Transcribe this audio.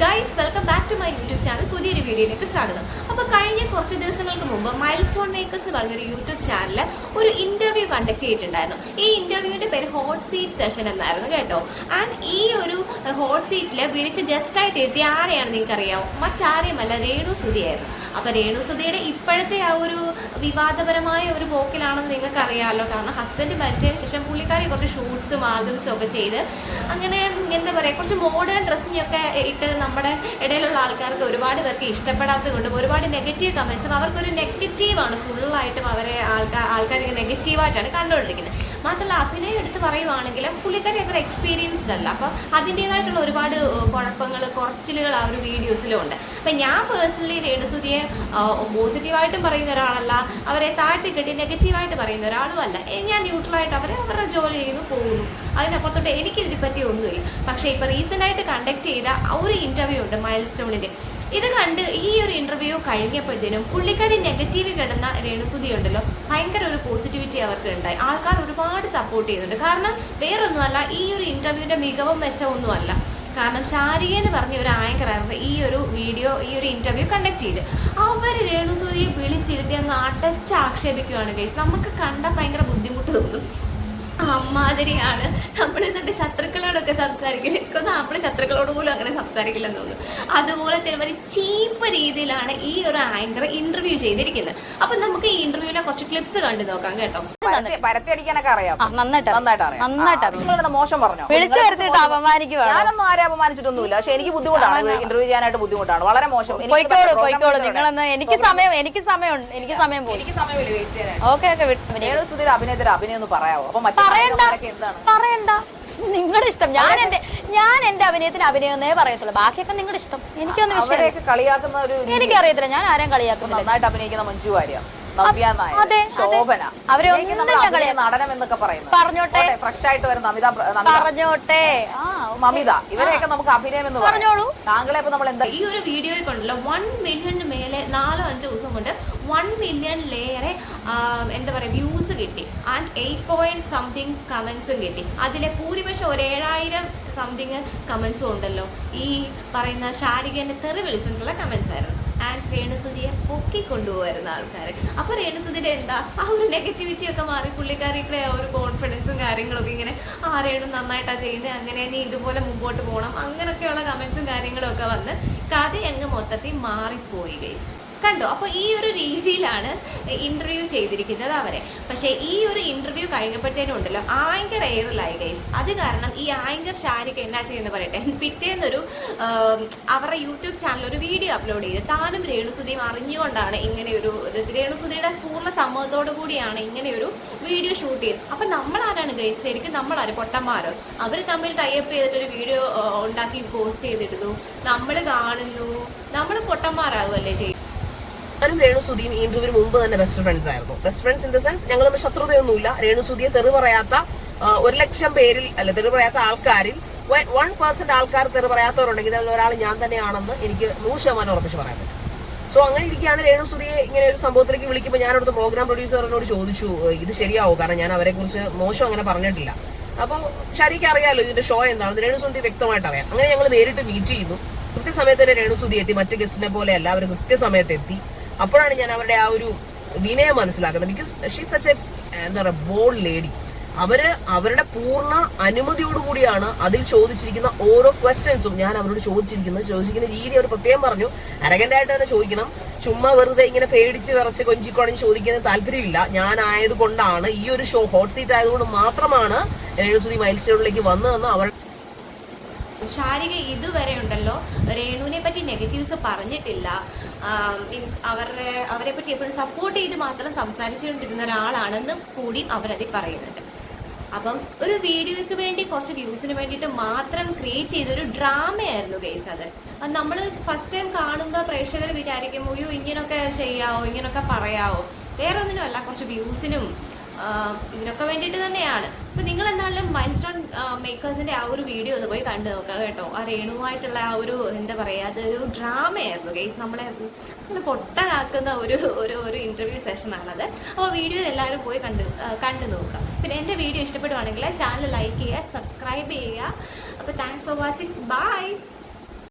Guys welcome to my YouTube channel പുതിയൊരു വീഡിയോയിലേക്ക് സ്വാഗതം. അപ്പോൾ കഴിഞ്ഞ കുറച്ച് ദിവസങ്ങൾക്ക് മുമ്പ് മൈൽ സ്റ്റോൺ മേക്കേഴ്സ് പറഞ്ഞൊരു യൂട്യൂബ് ചാനലിൽ ഒരു ഇന്റർവ്യൂ കണ്ടക്ട് ചെയ്തിട്ടുണ്ടായിരുന്നു. ഈ ഇന്റർവ്യൂവിന്റെ പേര് ഹോട്ട് സീറ്റ് സെഷൻ എന്നായിരുന്നു കേട്ടോ. ആൻഡ് ഈ ഒരു ഹോട്ട് സീറ്റിൽ വിളിച്ച് ഗസ്റ്റ് ആയിട്ട് എത്തിയ ആരെയാണ് നിങ്ങൾക്ക് അറിയാമോ മറ്റാരെയുമല്ല രേണു സുധിയായിരുന്നു അപ്പോൾ രേണു സുധിയുടെ ഇപ്പോഴത്തെ ആ ഒരു വിവാദപരമായ ഒരു പോക്കിലാണെന്ന് നിങ്ങൾക്ക് അറിയാമല്ലോ കാരണം ഹസ്ബൻഡ് മരിച്ചതിന് ശേഷം പുള്ളിക്കാരി കുറച്ച് ഷൂട്ട്സും ആൽബംസും ഒക്കെ ചെയ്ത് അങ്ങനെ എന്താ പറയുക കുറച്ച് മോഡേൺ ഡ്രസ്സിങ് ഒക്കെ ഇട്ട് നമ്മുടെ ഇടയിലുള്ള ആൾക്കാർക്ക് ഒരുപാട് പേർക്ക് ഇഷ്ടപ്പെടാത്തത് കൊണ്ടും ഒരുപാട് നെഗറ്റീവ് കമൻസും അവർക്കൊരു നെഗറ്റീവാണ് ഫുള്ളായിട്ടും അവരെ ആൾക്കാർ ആൾക്കാർ നെഗറ്റീവായിട്ടാണ് കണ്ടുകൊണ്ടിരിക്കുന്നത്. മാത്രമല്ല അഭിനയം എടുത്ത് പറയുവാണെങ്കിലും പുള്ളിക്കാരി അത്ര എക്സ്പീരിയൻസ്ഡ് അല്ല. അപ്പം അതിന്റേതായിട്ടുള്ള ഒരുപാട് കുഴപ്പങ്ങൾ കുറച്ചിലുകൾ ആ ഒരു വീഡിയോസിലും ഉണ്ട്. അപ്പം ഞാൻ പേഴ്സണലി രേണുസുതിയെ പോസിറ്റീവായിട്ടും പറയുന്ന ഒരാളല്ല. അവരെ താഴ്ത്തിക്കെട്ടി നെഗറ്റീവായിട്ട് പറയുന്ന ഒരാളും അല്ല. ഞാൻ ന്യൂട്രലായിട്ട് അവരെ അവരുടെ ജോലി ചെയ്യുന്നു പോകുന്നു. അതിനപ്പുറത്തോട്ട് എനിക്കിതിനെ പറ്റി ഒന്നുമില്ല. പക്ഷേ ഇപ്പോൾ റീസെന്റായിട്ട് കണ്ടക്ട് ചെയ്ത ഒരു ഇന്റർവ്യൂ ഉണ്ട് മൈൽ സ്റ്റോണിന്റെ ഇത് കണ്ട് ഈ ഒരു ഇന്റർവ്യൂ കഴിഞ്ഞപ്പോഴത്തേനും പുള്ളിക്കാരി നെഗറ്റീവ് കിടന്ന രേണുസുതി ഉണ്ടല്ലോ. ഭയങ്കര ഒരു പോസിറ്റിവിറ്റി അവർക്ക് ഉണ്ടായി. ആൾക്കാർ ഒരുപാട് സപ്പോർട്ട് ചെയ്യുന്നുണ്ട്. കാരണം വേറൊന്നുമല്ല ഈ ഒരു ഇന്റർവ്യൂവിന്റെ മികവും മെച്ചമൊന്നുമല്ല കാരണം ശാരിക എന്ന് പറഞ്ഞ ഒരു ആങ്കറായിരുന്നു ഈ ഒരു വീഡിയോ ഈ ഒരു ഇന്റർവ്യൂ കണ്ടക്ട് ചെയ്ത് അവർ രേണുസുതിയെ വിളിച്ചിരുത്തി അങ്ങ് അടച്ച് ആക്ഷേപിക്കുകയാണ് കേസ് നമുക്ക് കണ്ട ഭയങ്കര ബുദ്ധിമുട്ട് തോന്നും. അമ്മാതിരിയാണ്. നമ്മൾ എന്നിട്ട് ശത്രുക്കളോടൊക്കെ സംസാരിക്കില്ല? എനിക്കൊന്നും നമ്മൾ ശത്രുക്കളോട് പോലും അങ്ങനെ സംസാരിക്കില്ലെന്ന് തോന്നുന്നു. അതുപോലെ തന്നെ ഒരു ചീപ്പ് രീതിയിലാണ് ഈ ഒരു ആങ്കർ ഇന്റർവ്യൂ ചെയ്തിരിക്കുന്നത്. അപ്പൊ നമുക്ക് ഈ ഇന്റർവ്യൂവിനെ കുറച്ച് ക്ലിപ്സ് കണ്ടു നോക്കാം കേട്ടോ. പരത്തി- പരത്തി അടിക്കാനൊക്കെ അറിയാം. നന്നായിട്ട് മോശം പറഞ്ഞു? വിളിച്ചു ഞാനൊന്നും ആരെ അപമാനിച്ചിട്ടൊന്നുമില്ല. പക്ഷെ എനിക്ക് ബുദ്ധിമുട്ടാണ്. ഇന്റർവ്യൂ ചെയ്യാനായിട്ട് ബുദ്ധിമുട്ടാണ്. വളരെ മോശം. എനിക്ക് പോയിക്കോളൂ program പോയിക്കോളൂ. നിങ്ങളെന്ന് എനിക്ക് സമയം എനിക്ക് സമയം എനിക്ക് ഓക്കെ ഓക്കെ സുധീർ അഭിനയം ഒന്ന് പറയാവോ? അപ്പൊ മറ്റേ പറയണ്ട. പറയണ്ട. നിങ്ങളുടെ ഇഷ്ടം. ഞാൻ എന്റെ ഞാൻ എന്റെ അഭിനയത്തിന് അഭിനയെന്നേ പറയത്തുള്ളൂ. ബാക്കിയൊക്കെ നിങ്ങളുടെ ഇഷ്ടം. എനിക്കൊന്നും വിഷയം കളിയാക്കുന്ന ഒരു എനിക്കറിയത്തില്ല. ഞാൻ ആരെയും കളിയാക്കുന്നു നന്നായിട്ട് അഭിനയിക്കുന്ന മഞ്ജു നവ്യ അതെ, അവരെ. നടനം എന്നൊക്കെ പറയുന്നത് പറഞ്ഞോട്ടെ. ഫ്രഷ് ആയിട്ട് വരുന്ന അമിത പറഞ്ഞോട്ടെ. മമിത ഇവരെയൊക്കെ നമുക്ക് അഭിനയം എന്ന് പറഞ്ഞോളൂ. താങ്കളെ ഇപ്പൊ നമ്മൾ എന്താ ഈ ഒരു വീഡിയോയിൽ കൊണ്ടല്ലോ വൺ മില്യണിന് മേലെ നാലോ അഞ്ചോ ദിവസം കൊണ്ട് വൺ മില്യണിലേറെ എന്താ പറയുക വ്യൂസ് കിട്ടി. ആൻഡ് എയ്റ്റ് പോയിന്റ് സംതിങ് കമൻസും കിട്ടി. അതിലെ ഭൂരിപക്ഷം ഒരു ഏഴായിരം സംതിങ് കമൻസും ഉണ്ടല്ലോ. ഈ പറയുന്ന ശാരികനെ തെറി വിളിച്ചിട്ടുള്ള കമന്റ്സ് ആയിരുന്നു. ആൻഡ് രേണുസുതിയെ പൊക്കി കൊണ്ടുപോകുമായിരുന്ന ആൾക്കാർ അപ്പൊ രേണുസുതിയുടെ എന്താ? ആ ഒരു നെഗറ്റിവിറ്റി ഒക്കെ മാറി പുള്ളിക്കാരിയുടെ ആ ഒരു കോൺഫിഡൻസും കാര്യങ്ങളൊക്കെ ഇങ്ങനെ ആ രേണു നന്നായിട്ടാ ചെയ്യുന്നത് അങ്ങനെ ഇനി ഇതുപോലെ മുമ്പോട്ട് പോകണം അങ്ങനെയൊക്കെയുള്ള കമൻസും കാര്യങ്ങളും ഒക്കെ വന്ന് കഥ അങ്ങ് മൊത്തത്തിൽ മാറിപ്പോയി ഗൈസ് കണ്ടോ? അപ്പോൾ ഈ ഒരു രീതിയിലാണ് ഇന്റർവ്യൂ ചെയ്തിരിക്കുന്നത് അവരെ. പക്ഷേ ഈ ഒരു ഇന്റർവ്യൂ കഴിഞ്ഞപ്പോഴത്തേനും ഉണ്ടല്ലോ ആങ്കർ എയറിലായി ഗൈസ് അത് കാരണം ഈ ആങ്കർ ഷാരിക്ക് എന്നാ ചെയ്യുന്നത് പറയട്ടെ? പിറ്റേന്നൊരു അവരുടെ യൂട്യൂബ് ചാനൽ ഒരു വീഡിയോ അപ്ലോഡ് ചെയ്ത്. താനും രേണുസുതിയും അറിഞ്ഞുകൊണ്ടാണ് ഇങ്ങനെ ഒരു രേണുസുതിയുടെ പൂർണ സമ്മതത്തോടു കൂടിയാണ് ഇങ്ങനെ ഒരു വീഡിയോ ഷൂട്ട് ചെയ്തത്. അപ്പം നമ്മളാരാണ് ഗൈസ് ശരിക്കും നമ്മളാര്? പൊട്ടന്മാരോ? അവർ തമ്മിൽ ടൈപ്പ് ചെയ്തിട്ടൊരു വീഡിയോ ഉണ്ടാക്കി പോസ്റ്റ് ചെയ്തിടുന്നു. നമ്മൾ കാണുന്നു. നമ്മൾ പൊട്ടന്മാരാകുമല്ലേ ചെയ്യും ഞാനും രേണു സുധിയും ഈ ഇന്റർവ്യൂവിന് മുമ്പ് തന്നെ ബെസ്റ്റ് ഫ്രണ്ട്സ് ആയിരുന്നു. Best friends in the sense ഞങ്ങൾ തമ്മിൽ ശത്രുതയൊന്നുമില്ല. രേണു സുധിയെ തെറി പറയാത്ത ഒരു ലക്ഷം പേരിൽ അല്ല തെറി പറയാത്ത ആൾക്കാരിൽ വൺ പെർസെന്റ് ആൾക്കാർ തെറി പറയാത്തവരുണ്ടെങ്കിൽ അതിൽ ഒരാൾ ഞാൻ തന്നെയാണെന്ന് എനിക്ക് നൂറ് ശതമാനം ഉറപ്പിച്ച് പറയാൻ പറ്റും. സോ അങ്ങനെ ഇരിക്കുകയാണ് രേണു സുധിയെ ഇങ്ങനെ ഒരു സംഭവത്തിലേക്ക് വിളിക്കുമ്പോൾ ഞാൻ അവിടുത്തെ പ്രോഗ്രാം പ്രൊഡ്യൂസറിനോട് ചോദിച്ചു ഇത് ശരിയാവും? കാരണം ഞാൻ അവരെ കുറിച്ച് മോശം അങ്ങനെ പറഞ്ഞിട്ടില്ല. അപ്പോൾ ശരിക്കും അറിയാലോ ഇതിന്റെ ഷോ എന്താണെന്ന് രേണു സുധി വ്യക്തമായിട്ട് അറിയാം. അങ്ങനെ ഞങ്ങൾ നേരിട്ട് മീറ്റ് ചെയ്യുന്നു. കൃത്യസമയത്ത് തന്നെ രേണു സുധി എത്തി. മറ്റു ഗസ്റ്റിനെ പോലെ അവർ കൃത്യസമയത്ത് എത്തി. അപ്പോഴാണ് ഞാൻ അവരുടെ ആ ഒരു വിനയം മനസ്സിലാക്കുന്നത്. ബിക്കോസ് ഷീ സച്ച് എ എന്താ പറയുക ബോൾഡ് ലേഡി അവർ അവരുടെ പൂർണ അനുമതിയോടുകൂടിയാണ് അതിൽ ചോദിച്ചിരിക്കുന്ന ഓരോ ക്വസ്റ്റ്യൻസും ഞാൻ അവരോട് ചോദിച്ചിരിക്കുന്നത്. ചോദിച്ചിരിക്കുന്ന രീതി അവർ പ്രത്യേകം പറഞ്ഞു. അരകന്റ് ആയിട്ട് തന്നെ ചോദിക്കണം. ചുമ്മാ വെറുതെ ഇങ്ങനെ പേടിച്ച് വിറച്ച് കൊഞ്ചിക്കൊടഞ്ഞ് ചോദിക്കുന്ന താല്പര്യമില്ല. ഞാൻ ആയതുകൊണ്ടാണ് ഈ ഒരു ഷോ ഹോട്ട് സീറ്റ് ആയതുകൊണ്ട് മാത്രമാണ് രേണുസുതി മൈൽ സ്റ്റോണിലേക്ക് വന്നതെന്ന് അവർ ശാരിക ഇതുവരെ ഉണ്ടല്ലോ രേണുവിനെ പറ്റി നെഗറ്റീവ്സ് പറഞ്ഞിട്ടില്ല. മീൻസ് അവരുടെ അവരെ പറ്റി എപ്പോഴും സപ്പോർട്ട് ചെയ്ത് മാത്രം സംസാരിച്ചുകൊണ്ടിരുന്ന ഒരാളാണെന്നും കൂടി അവരതിൽ പറയുന്നുണ്ട്. അപ്പം ഒരു വീഡിയോയ്ക്ക് വേണ്ടി കുറച്ച് വ്യൂസിന് വേണ്ടിയിട്ട് മാത്രം ക്രിയേറ്റ് ചെയ്ത ഒരു ഡ്രാമയായിരുന്നു കേസ് അത്. നമ്മൾ ഫസ്റ്റ് ടൈം കാണുമ്പോൾ പ്രേക്ഷകർ വിചാരിക്കും അയ്യോ ഇങ്ങനൊക്കെ ചെയ്യാവോ ഇങ്ങനൊക്കെ പറയാവോ. വേറെ ഒന്നിനുമല്ല കുറച്ച് വ്യൂസിനും ഇതിനൊക്കെ വേണ്ടിയിട്ട് തന്നെയാണ്. അപ്പൊ നിങ്ങൾ എന്നാലും മൈൽ സ്റ്റോൺ മേക്കേഴ്സിന്റെ ആ ഒരു വീഡിയോ ഒന്ന് പോയി കണ്ടു നോക്കുക കേട്ടോ ആ രേണുവായിട്ടുള്ള ആ ഒരു എന്താ പറയാ അതൊരു ഡ്രാമയായിരുന്നു ഗൈസ് നമ്മളെ പൊട്ടനാക്കുന്ന ഒരു ഒരു ഒരു ഇന്റർവ്യൂ സെഷനാണത് അപ്പോൾ വീഡിയോ എല്ലാവരും പോയി കണ്ട് കണ്ടു നോക്കുക. പിന്നെ എന്റെ വീഡിയോ ഇഷ്ടപ്പെടുവാണെങ്കിൽ ചാനൽ ലൈക്ക് ചെയ്യുക സബ്സ്ക്രൈബ് ചെയ്യുക. അപ്പോൾ താങ്ക്സ് ഫോർ വാച്ചിങ് ബൈ